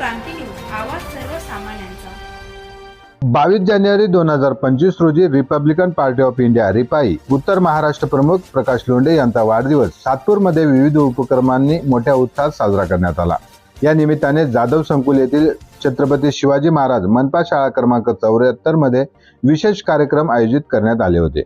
क्रांती news आवाज सर्वसामान्यांचा. बावीस जानेवारी दोन हजार पंचवीस रोजी Republican Party of India Ripai उत्तर महाराष्ट्र प्रमुख प्रकाश लोंढे यांचा वाढदिवस सातपूरमध्ये विविध उपक्रमांनी मोठ्या उत्साहात साजरा करण्यात आला. या निमित्ताने जाधव संकुल येथील छत्रपती शिवाजी महाराज मनपा शाळा क्रमांक चौऱ्याहत्तरमध्ये विशेष कार्यक्रम आयोजित करण्यात आले होते.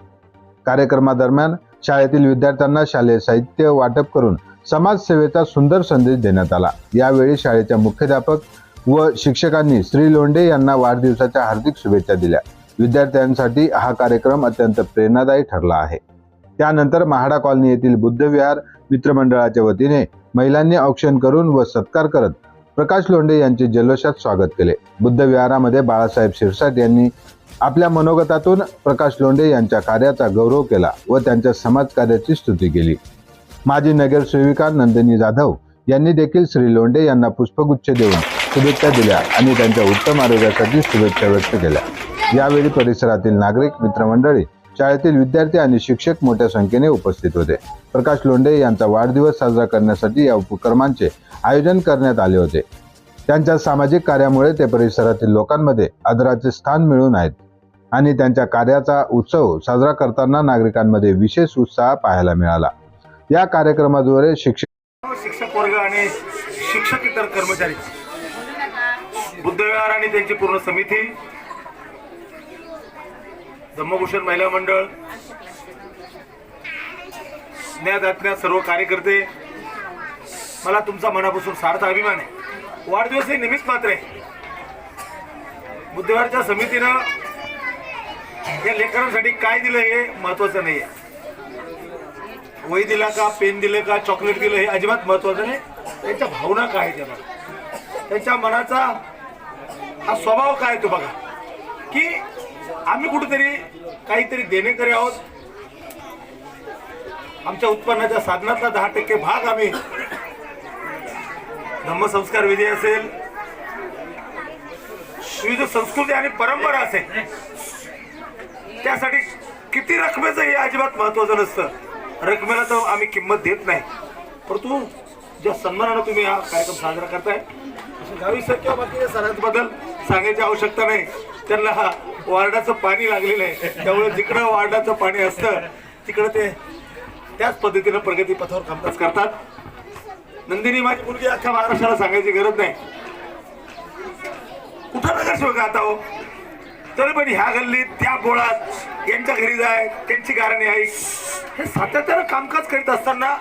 कार्यक्रमादरम्यान शाळेतील विद्यार्थ्यांना शालेय साहित्य वाटप करून समाजसेवेचा सुंदर संदेश देण्यात आला. यावेळी शाळेच्या मुख्याध्यापक व शिक्षकांनी श्री लोंढे यांना वाढदिवसाच्या हार्दिक शुभेच्छा दिल्या. विद्यार्थ्यांसाठी हा कार्यक्रम अत्यंत प्रेरणादायी ठरला आहे. त्यानंतर महाडा कॉलनी येथील बुद्धविहार मित्रमंडळाच्या वतीने महिलांनी औक्षण करून व सत्कार करत प्रकाश लोंढे यांचे जल्लोषात स्वागत केले. बुद्ध विहारामध्ये बाळासाहेब शिरसाट यांनी आपल्या मनोगतातून प्रकाश लोंढे यांच्या कार्याचा गौरव केला व त्यांच्या समाजकार्याची स्तुती केली. माजी नगरसेविका नंदिनी जाधव यांनी देखील श्री लोंढे यांना पुष्पगुच्छ देऊन शुभेच्छा दिल्या आणि त्यांच्या उत्तम आरोग्यासाठी शुभेच्छा व्यक्त केल्या. यावेळी परिसरातील नागरिक मित्रमंडळी शाळेतील विद्यार्थी आणि शिक्षक मोठ्या संख्येने उपस्थित होते. प्रकाश लोंढे यांचा वाढदिवस साजरा करण्यासाठी या उपक्रमांचे आयोजन करण्यात आले होते. त्यांच्या सामाजिक कार्यामुळे ते परिसरातील लोकांमध्ये आदराचे स्थान मिळून आहेत आणि त्यांच्या कार्याचा उत्सव साजरा करताना नागरिकांमध्ये विशेष उत्साह पाहायला मिळाला. या कार्यक्रमाद्वारे शिक्षक शिक्षक वर्ग आणि शिक्षक इतर कर्मचारी बुद्धविहार आणि त्यांची पूर्ण समिती धम्मभूषण महिला मंडळ ज्ञात अज्ञात सर्व कार्यकर्ते मला तुमचा मनापासून सार्थ अभिमान आहे. वाढदिवस हे निमित्त मात्र आहे. बुद्धविहारच्या समितीनं या लेकरांसाठी काय दिलं हे महत्वाचं नाही आहे वही दिला का पेन दिलं का चॉकलेट दिलं हे अजिबात महत्वाचं नाही. त्यांच्या भावना काय त्यांना त्यांच्या मनाचा हा स्वभाव काय तो बघा. की आम्ही कुठेतरी काहीतरी देणेकरी आहोत. आमच्या उत्पन्नाच्या साधनातला दहा टक्के भाग आम्ही धम्मसंस्कार विधी असेल विविध संस्कृती आणि परंपरा असेल त्यासाठी किती रकमेचं हे अजिबात महत्वाचं नसतं. रकमेला तर आम्ही किंमत देत नाही. परंतु ज्या सन्मानानं तुम्ही हा कार्यक्रम साजरा करताय गावी किंवा बाकीच्या सरांबद्दल सांगायची आवश्यकता नाही. त्यांना हा वार्डाचं पाणी लागलेलं आहे. त्यामुळे जिकडं वार्डाचं पाणी असतं तिकडं ते त्याच पद्धतीनं प्रगती पथावर कामकाज करतात. नंदिनी माझी मुलगी अख्ख्या महाराष्ट्राला सांगायची गरज नाही. कुठं नगरसेवक आता हो? तरी पण ह्या गल्लीत त्या बोळात यांच्या घरी जाय त्यांची कारणे ऐक. हे सातत्यानं कामकाज करीत असताना